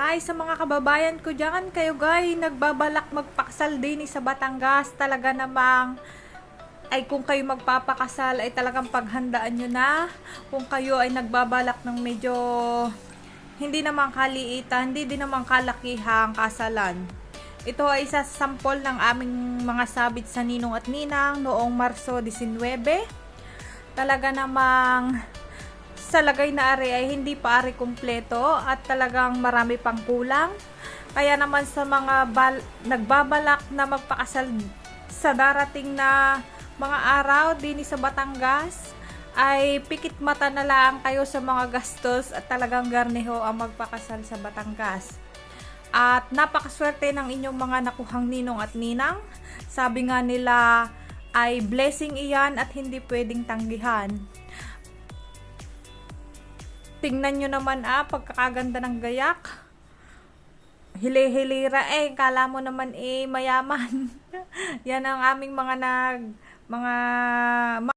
Hi sa mga kababayan ko dyan. Kayo guys, nagbabalak magpakasal din sa Batangas. Talaga namang ay kung kayo magpapakasal ay talagang paghandaan nyo na. Kung kayo ay nagbabalak ng medyo hindi naman kaliitan, hindi din naman kalakihang kasalan. Ito ay isa sa sampol ng aming mga sabit sa Ninong at Ninang noong Marso 19. Talaga namang sa lagay na are ay hindi pa are kumpleto at talagang marami pang kulang. Kaya naman sa mga bal- nagbabalak na magpakasal sa darating na mga araw din sa Batangas ay pikit mata na lang kayo sa mga gastos at talagang garneho ang magpakasal sa Batangas. At napakaswerte ng inyong mga nakuhang ninong at ninang. Sabi nga nila ay blessing iyan at hindi pwedeng tanggihan. Tingnan nyo naman ah, pagkakaganda ng gayak. Hili-hilira eh, kala mo naman eh mayaman. Yan ang aming mga nag mga